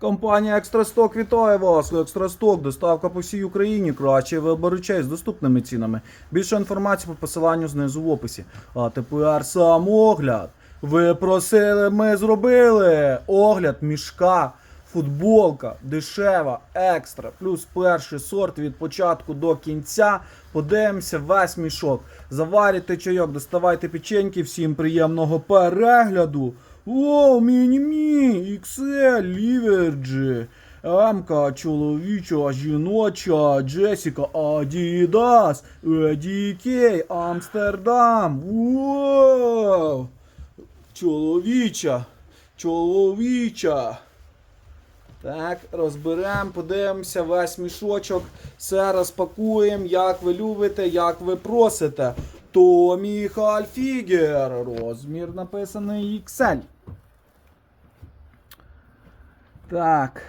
Компанія Екстрасток вітає вас. Екстрасток, доставка по всій Україні. Краще вибор речей з доступними цінами. Більше інформації по посиланню знизу в описі. А тепер сам огляд. Ви просили, ми зробили. Огляд мішка, футболка, дешева, екстра, плюс перший сорт від початку до кінця. Подивимося весь мішок. Заварюйте чайок, доставайте печеньки. Всім приємного перегляду. О, міні-мі, XL, Ліверджі, Емка, чоловіча, жіноча, Джесіка, Адідас, Едікей, Амстердам. Вау! Чоловіча, чоловіча. Так, розберемо, подивимося весь мішочок, все розпакуємо, як ви любите, як ви просите. Томі Хальфігер. Розмір написаний XL. Так.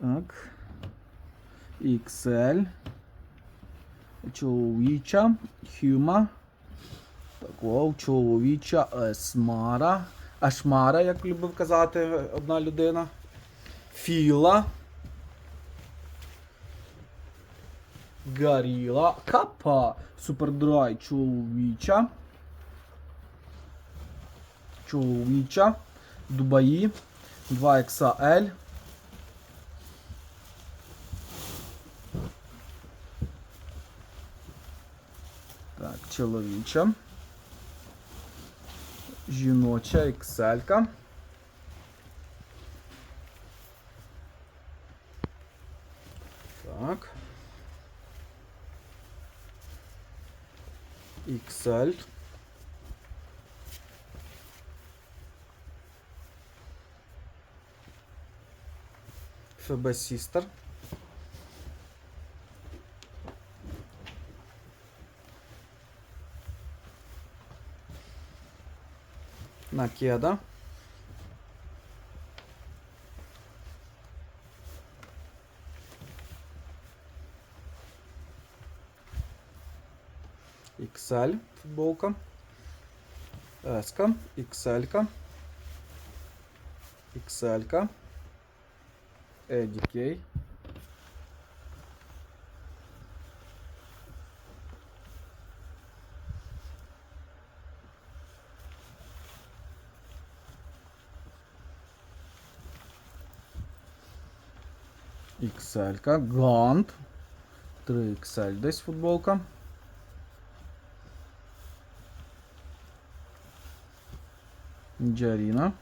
Так. XL. Чоловіча. Хюма. Такого чоловіча Есмара. Ашмара, як любив казати одна людина. Філа. Гаріла. Капа. Супердрай чоловіча. Чоловіча. Дубаї. 2XL. Так, чоловіча. Жіноча XL. XL. FB Sister. Накеда. XL футболка. S, XL, XL, EDK. XL, Гант. 3XL десь футболка. Джаріна.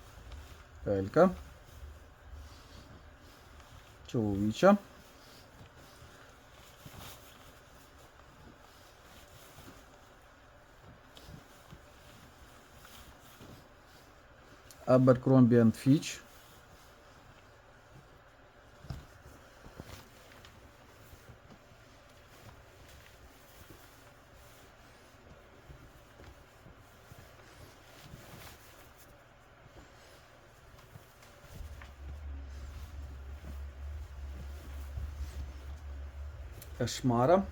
Пелька, Чоловіча. Abercrombie Fitch. Ешмара.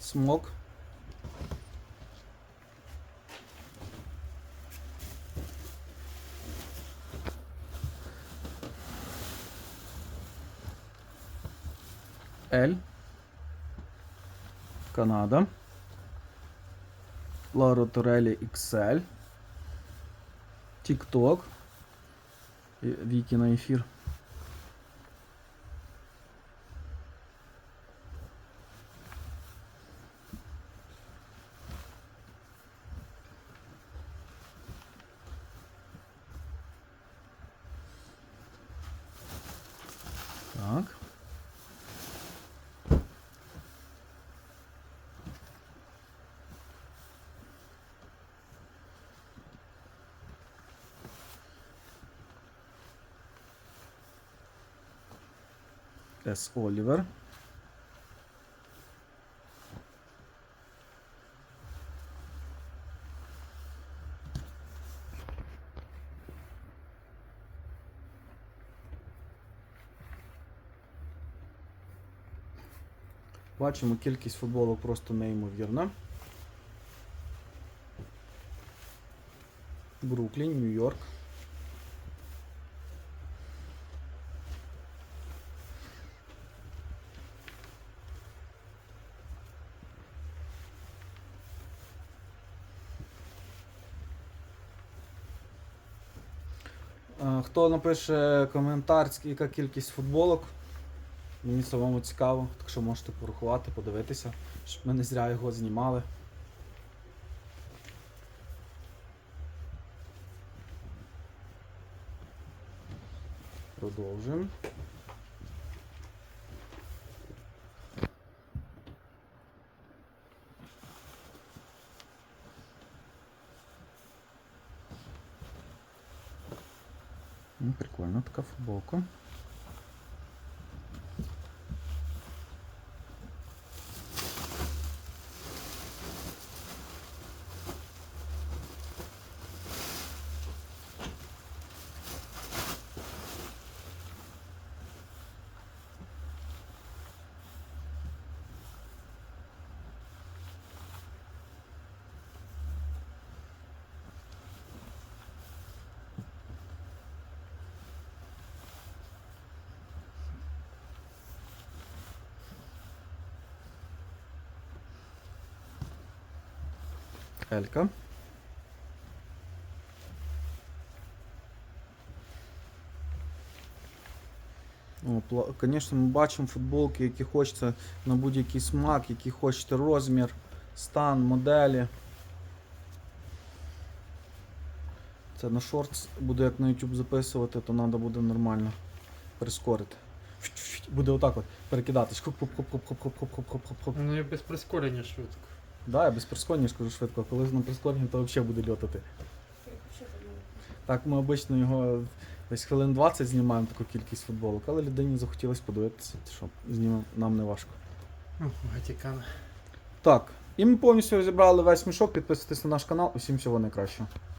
Смок. L. Канада. Ларо Торелі XL. Тік-Ток. Віки на ефір. Так. С. Олівер. Бачимо, кількість футболок просто неймовірна. Бруклін, Нью-Йорк. Хто напише коментар, яка кількість футболок, мені самому цікаво, так що можете порахувати, подивитися, щоб ми не зря його знімали. Продовжуємо. Ну, Прикольно така футболка. Елька. Звісно, ми бачимо футболки, які хочеться на будь-який смак, які хочете розмір, стан, моделі. Це на шорт буде як на YouTube записувати, то треба буде нормально прискорити. Буде отак от перекидатись. Хоп-хоп-хоп-хоп-хоп-хоп-хоп-хоп-хоп. Ну і без прискорення швидко. Да, я без прискорення скажу швидко, коли на прискоренні, то взагалі буде льотати. Так ми обично його десь хвилин 20 знімаємо таку кількість футболок, але людині захотілося подивитися, що знімемо нам не важко. Гатікана. Так, і ми повністю розібрали весь мішок. Підписуйтесь на наш канал. Усім всього найкращого.